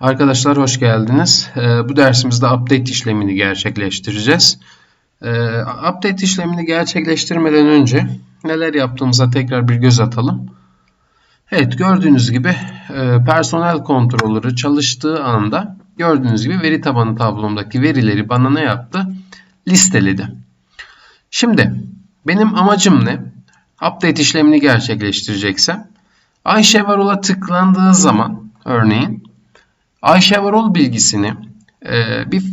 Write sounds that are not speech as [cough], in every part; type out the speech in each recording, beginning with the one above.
Arkadaşlar hoş geldiniz. Ee, bu dersimizde update işlemini gerçekleştireceğiz. Ee, update işlemini gerçekleştirmeden önce neler yaptığımıza tekrar bir göz atalım. Evet gördüğünüz gibi e, personel kontrolörü çalıştığı anda gördüğünüz gibi veri tabanı tablomdaki verileri bana ne yaptı? Listeledi. Şimdi benim amacım ne? Update işlemini gerçekleştireceksem Ayşe Varol'a tıklandığı zaman örneğin Ayşe Varol bilgisini e, bir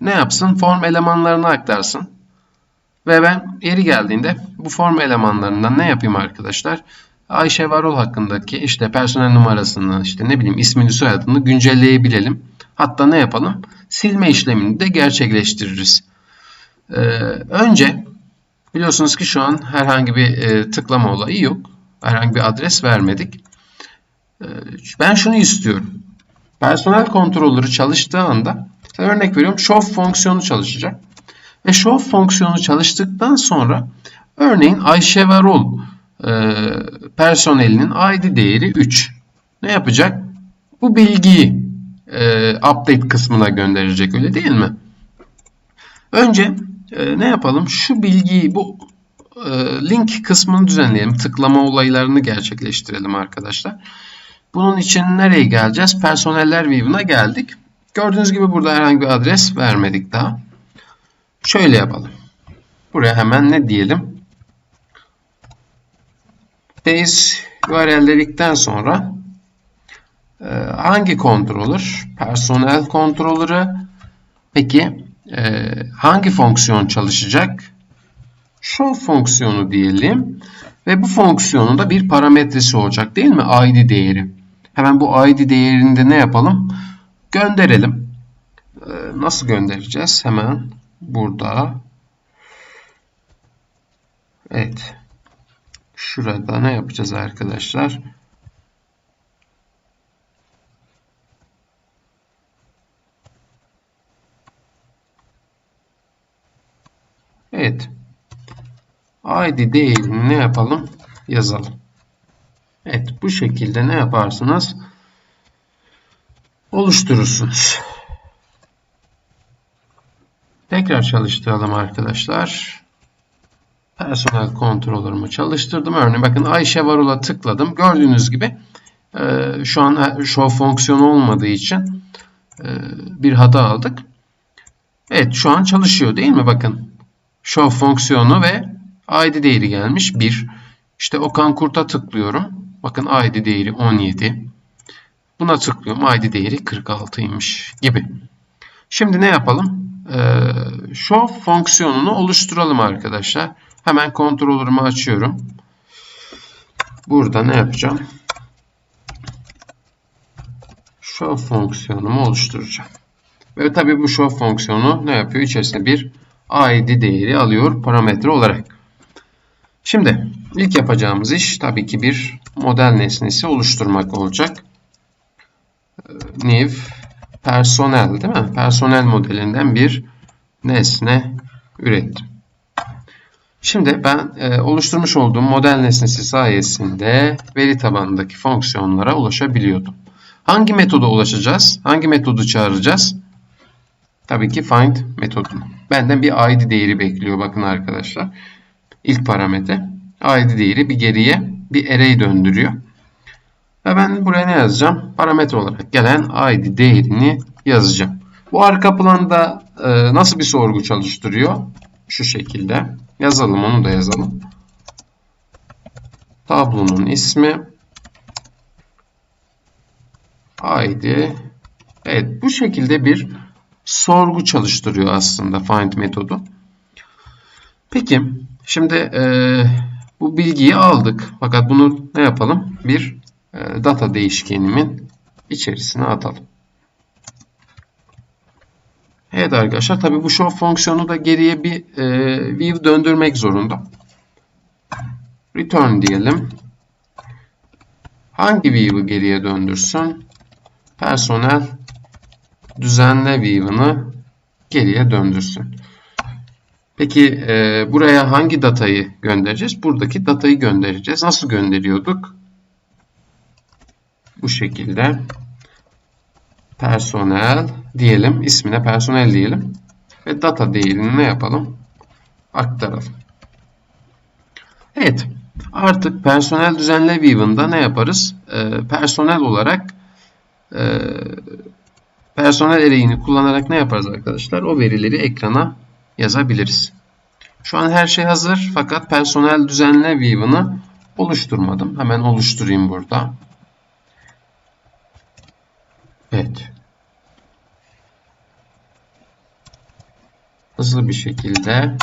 ne yapsın? Form elemanlarına aktarsın. Ve ben yeri geldiğinde bu form elemanlarından ne yapayım arkadaşlar? Ayşe Varol hakkındaki işte personel numarasını, işte ne bileyim ismini, soyadını güncelleyebilelim. Hatta ne yapalım? Silme işlemini de gerçekleştiririz. Ee, önce biliyorsunuz ki şu an herhangi bir e, tıklama olayı yok. Herhangi bir adres vermedik. Ee, ben şunu istiyorum. Personel kontrolörü çalıştığı anda örnek veriyorum show fonksiyonu çalışacak. Ve show fonksiyonu çalıştıktan sonra örneğin Ayşe ve Rol e, personelinin ID değeri 3. Ne yapacak? Bu bilgiyi e, update kısmına gönderecek öyle değil mi? Önce e, ne yapalım? Şu bilgiyi bu e, link kısmını düzenleyelim. Tıklama olaylarını gerçekleştirelim arkadaşlar. Bunun için nereye geleceğiz? Personeller view'una geldik. Gördüğünüz gibi burada herhangi bir adres vermedik daha. Şöyle yapalım. Buraya hemen ne diyelim? Base URL dedikten sonra e, hangi controller? Personel controller'ı. Peki e, hangi fonksiyon çalışacak? Show fonksiyonu diyelim. Ve bu fonksiyonun da bir parametresi olacak değil mi? ID değeri. Hemen bu id değerinde ne yapalım? Gönderelim. Ee, nasıl göndereceğiz? Hemen burada. Evet. Şurada ne yapacağız arkadaşlar? Evet. ID değerini ne yapalım? Yazalım. Evet bu şekilde ne yaparsınız? Oluşturursunuz. Tekrar çalıştıralım arkadaşlar. Personel kontrolörümü çalıştırdım. Örneğin bakın Ayşe Varol'a tıkladım. Gördüğünüz gibi e, şu an show fonksiyonu olmadığı için e, bir hata aldık. Evet şu an çalışıyor değil mi? Bakın show fonksiyonu ve id değeri gelmiş 1. İşte Okan Kurt'a tıklıyorum. Bakın ID değeri 17. Buna tıklıyorum. ID değeri 46'ymış gibi. Şimdi ne yapalım? Ee, show fonksiyonunu oluşturalım arkadaşlar. Hemen kontrolörümü açıyorum. Burada ne yapacağım? Show fonksiyonumu oluşturacağım. Ve tabii bu show fonksiyonu ne yapıyor? İçerisinde bir ID değeri alıyor parametre olarak. Şimdi ilk yapacağımız iş tabii ki bir model nesnesi oluşturmak olacak. Ee, New personel değil mi? Personel modelinden bir nesne ürettim. Şimdi ben e, oluşturmuş olduğum model nesnesi sayesinde veri tabanındaki fonksiyonlara ulaşabiliyordum. Hangi metoda ulaşacağız? Hangi metodu çağıracağız? Tabii ki find metodunu. Benden bir id değeri bekliyor bakın arkadaşlar. İlk parametre. İd değeri bir geriye bir array döndürüyor. Ve ben buraya ne yazacağım? Parametre olarak gelen id değerini yazacağım. Bu arka planda e, nasıl bir sorgu çalıştırıyor? Şu şekilde. Yazalım onu da yazalım. Tablonun ismi id Evet bu şekilde bir sorgu çalıştırıyor aslında find metodu. Peki şimdi e, bu bilgiyi aldık. Fakat bunu ne yapalım? Bir e, data değişkenimin içerisine atalım. Evet arkadaşlar tabi bu show fonksiyonu da geriye bir e, view döndürmek zorunda. Return diyelim. Hangi view'ı geriye döndürsün? Personel düzenle view'ını geriye döndürsün. Peki e, buraya hangi datayı göndereceğiz? Buradaki datayı göndereceğiz. Nasıl gönderiyorduk? Bu şekilde. personel diyelim. ismine personel diyelim. Ve data değerini ne yapalım? Aktaralım. Evet. Artık personel düzenle view'ında ne yaparız? Ee, personel olarak e, personel array'ini kullanarak ne yaparız arkadaşlar? O verileri ekrana yazabiliriz. Şu an her şey hazır fakat personel düzenle view'ını oluşturmadım. Hemen oluşturayım burada. Evet. Hızlı bir şekilde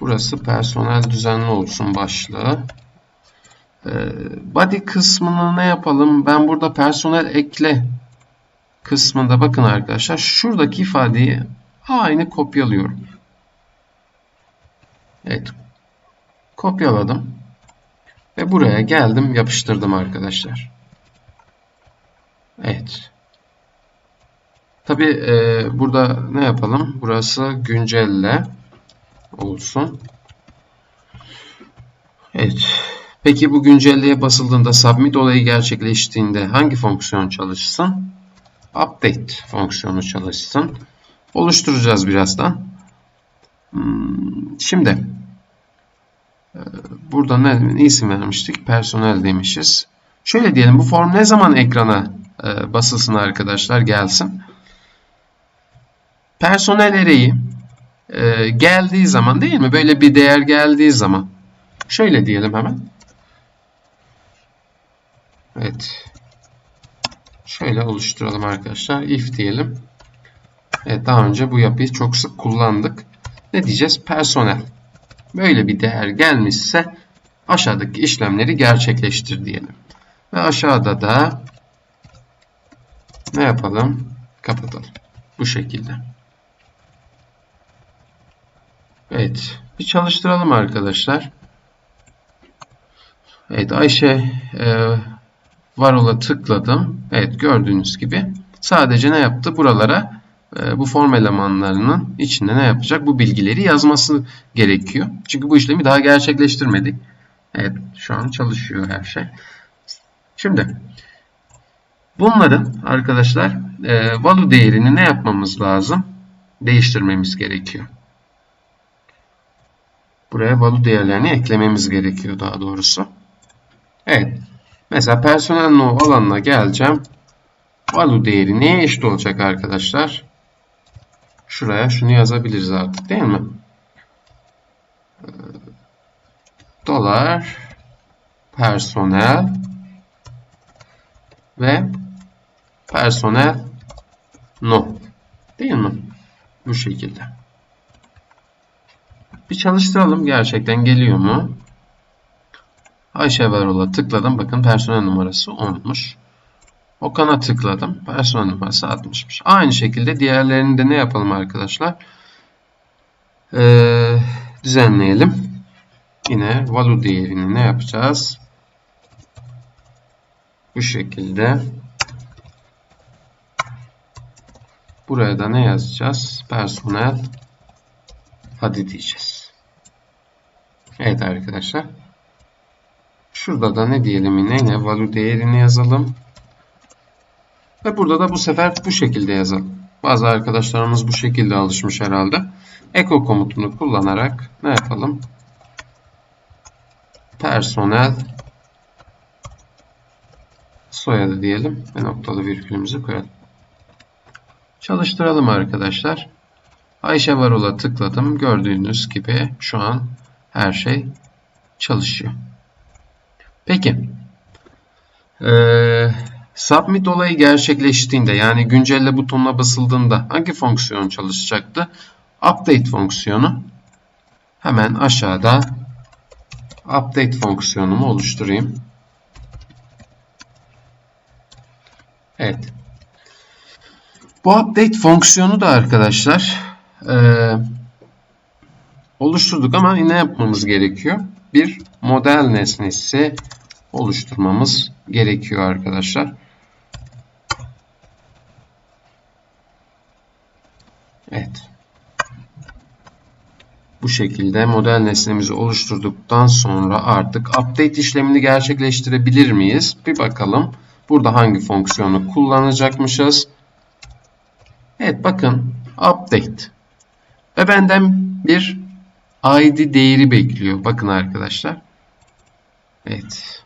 burası personel düzenli olsun başlığı. Ee, body kısmını ne yapalım? Ben burada personel ekle kısmında bakın arkadaşlar şuradaki ifadeyi aynı kopyalıyorum. Evet. Kopyaladım. Ve buraya geldim yapıştırdım arkadaşlar. Evet. Tabi e, burada ne yapalım? Burası güncelle olsun. Evet. Peki bu güncelliğe basıldığında submit olayı gerçekleştiğinde hangi fonksiyon çalışsın? Update fonksiyonu çalışsın. Oluşturacağız birazdan. Hmm, şimdi e, burada ne, isim vermiştik? Personel demişiz. Şöyle diyelim bu form ne zaman ekrana e, basılsın arkadaşlar gelsin. Personel array'i e, geldiği zaman değil mi? Böyle bir değer geldiği zaman. Şöyle diyelim hemen. Evet. Şöyle oluşturalım arkadaşlar. If diyelim. Evet daha önce bu yapıyı çok sık kullandık. Ne diyeceğiz? Personel. Böyle bir değer gelmişse aşağıdaki işlemleri gerçekleştir diyelim. Ve aşağıda da ne yapalım? Kapatalım. Bu şekilde. Evet. Bir çalıştıralım arkadaşlar. Evet Ayşe e, Varol'a tıkladım. Evet gördüğünüz gibi sadece ne yaptı? Buralara e, bu form elemanlarının içinde ne yapacak? Bu bilgileri yazması gerekiyor. Çünkü bu işlemi daha gerçekleştirmedik. Evet şu an çalışıyor her şey. Şimdi bunların arkadaşlar e, value değerini ne yapmamız lazım? Değiştirmemiz gerekiyor. Buraya value değerlerini eklememiz gerekiyor daha doğrusu. Evet. Mesela personel no alanına geleceğim. Value değeri neye eşit olacak arkadaşlar? Şuraya şunu yazabiliriz artık değil mi? Dolar personel ve personel no. Değil mi? Bu şekilde. Bir çalıştıralım gerçekten geliyor mu? Ayşe Varol'a tıkladım. Bakın personel numarası 10'muş. Okan'a tıkladım. Personel numarası 60'mış. Aynı şekilde diğerlerini de ne yapalım arkadaşlar? Ee, düzenleyelim. Yine value değerini ne yapacağız? Bu şekilde. Buraya da ne yazacağız? Personel hadi diyeceğiz. Evet arkadaşlar. Şurada da ne diyelim? Yine value değerini yazalım. Ve burada da bu sefer bu şekilde yazalım. Bazı arkadaşlarımız bu şekilde alışmış herhalde. Echo komutunu kullanarak ne yapalım? Personel soyadı diyelim ve noktalı virgülümüzü koyalım. Çalıştıralım arkadaşlar. Ayşe Varol'a tıkladım. Gördüğünüz gibi şu an her şey çalışıyor. Peki. Ee, submit olayı gerçekleştiğinde yani güncelle butonuna basıldığında hangi fonksiyon çalışacaktı? Update fonksiyonu. Hemen aşağıda update fonksiyonumu oluşturayım. Evet. Bu update fonksiyonu da arkadaşlar e, oluşturduk ama ne yapmamız gerekiyor? Bir model nesnesi oluşturmamız gerekiyor arkadaşlar. Evet. Bu şekilde model nesnemizi oluşturduktan sonra artık update işlemini gerçekleştirebilir miyiz? Bir bakalım. Burada hangi fonksiyonu kullanacakmışız? Evet bakın update. Ve benden bir id değeri bekliyor. Bakın arkadaşlar. Evet.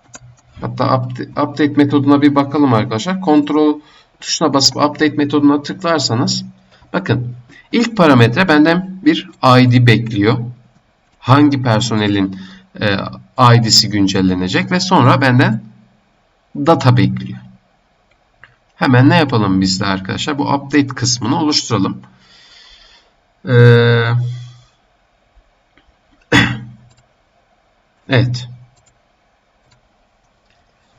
Hatta update metoduna bir bakalım arkadaşlar. Kontrol tuşuna basıp update metoduna tıklarsanız bakın ilk parametre benden bir id bekliyor. Hangi personelin e, id'si güncellenecek ve sonra benden data bekliyor. Hemen ne yapalım biz de arkadaşlar? Bu update kısmını oluşturalım. Ee, [clears throat] evet.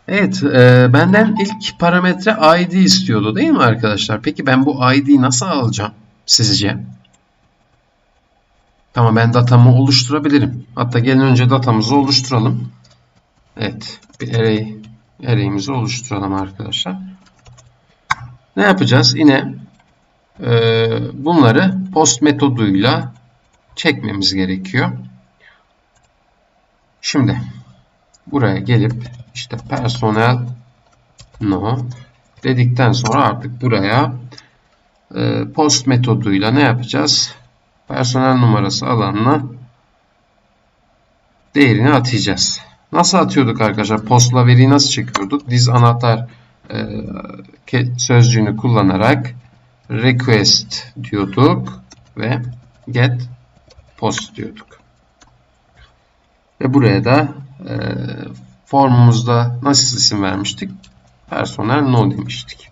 Evet, e, benden ilk parametre ID istiyordu değil mi arkadaşlar? Peki ben bu ID'yi nasıl alacağım sizce? Tamam ben datamı oluşturabilirim. Hatta gelin önce datamızı oluşturalım. Evet, bir array, array'imizi oluşturalım arkadaşlar. Ne yapacağız? Yine e, bunları post metoduyla çekmemiz gerekiyor. Şimdi buraya gelip işte personel no dedikten sonra artık buraya e, post metoduyla ne yapacağız? Personel numarası alanına değerini atayacağız. Nasıl atıyorduk arkadaşlar? Postla veriyi nasıl çekiyorduk? Diz anahtar e, sözcüğünü kullanarak request diyorduk ve get post diyorduk. Ve buraya da e, formumuzda nasıl isim vermiştik? Personel no demiştik.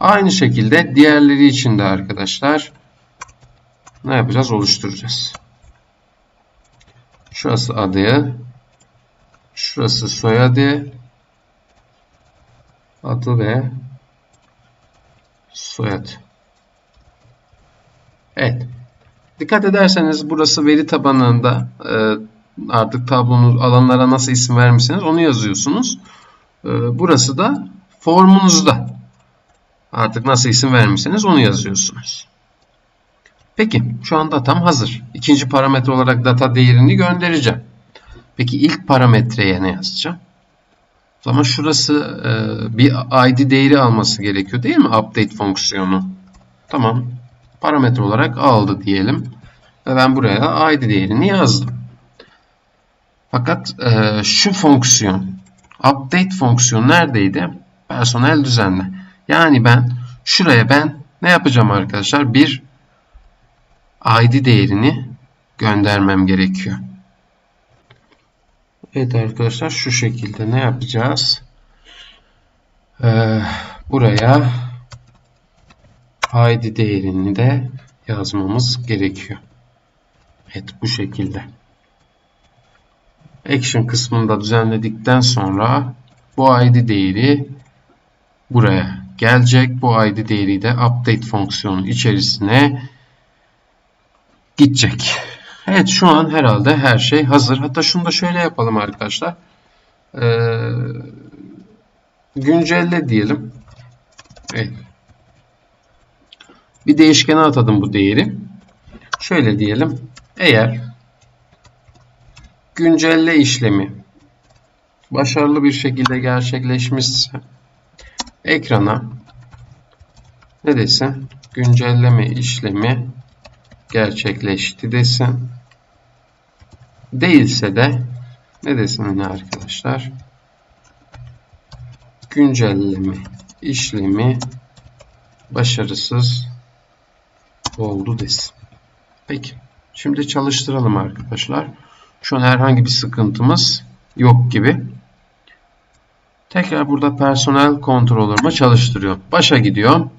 Aynı şekilde diğerleri için de arkadaşlar ne yapacağız? Oluşturacağız. Şurası adı, şurası soyadı, adı ve soyad. Evet. Dikkat ederseniz burası veri tabanında e, artık tablonuz alanlara nasıl isim vermişsiniz onu yazıyorsunuz. E, burası da formunuzda artık nasıl isim vermişseniz onu yazıyorsunuz. Peki şu an datam hazır. İkinci parametre olarak data değerini göndereceğim. Peki ilk parametreye ne yazacağım? O zaman şurası e, bir id değeri alması gerekiyor değil mi? Update fonksiyonu. Tamam. Parametre olarak aldı diyelim. Ve ben buraya id değerini yazdım. Fakat e, şu fonksiyon update fonksiyonu neredeydi? Personel düzenle. Yani ben şuraya ben ne yapacağım arkadaşlar? Bir id değerini göndermem gerekiyor. Evet arkadaşlar şu şekilde ne yapacağız? Ee, buraya id değerini de yazmamız gerekiyor. Evet bu şekilde. Action kısmında düzenledikten sonra bu id değeri buraya gelecek. Bu id değeri de update fonksiyonu içerisine gidecek. Evet şu an herhalde her şey hazır. Hatta şunu da şöyle yapalım arkadaşlar. Ee, güncelle diyelim. Evet. Bir değişkene atadım bu değeri. Şöyle diyelim. Eğer güncelle işlemi başarılı bir şekilde gerçekleşmişse ekrana ne desin? Güncelleme işlemi gerçekleşti desin. Değilse de ne desin yine arkadaşlar? Güncelleme işlemi başarısız oldu desin. Peki. Şimdi çalıştıralım arkadaşlar. Şu an herhangi bir sıkıntımız yok gibi. Tekrar burada personel kontrolörümü çalıştırıyorum. Başa gidiyorum.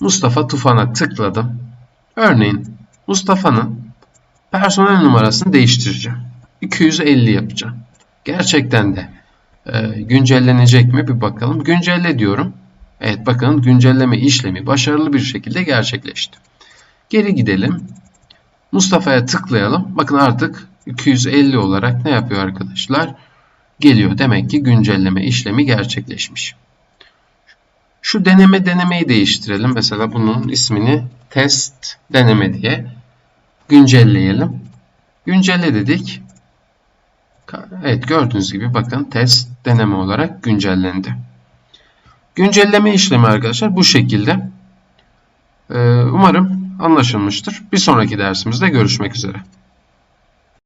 Mustafa Tufan'a tıkladım. Örneğin Mustafa'nın personel numarasını değiştireceğim. 250 yapacağım. Gerçekten de e, güncellenecek mi bir bakalım. Güncelle diyorum. Evet bakın güncelleme işlemi başarılı bir şekilde gerçekleşti. Geri gidelim. Mustafa'ya tıklayalım. Bakın artık 250 olarak ne yapıyor arkadaşlar? Geliyor. Demek ki güncelleme işlemi gerçekleşmiş. Şu deneme denemeyi değiştirelim. Mesela bunun ismini test deneme diye güncelleyelim. Güncelle dedik. Evet gördüğünüz gibi bakın test deneme olarak güncellendi. Güncelleme işlemi arkadaşlar bu şekilde. Ee, umarım anlaşılmıştır. Bir sonraki dersimizde görüşmek üzere.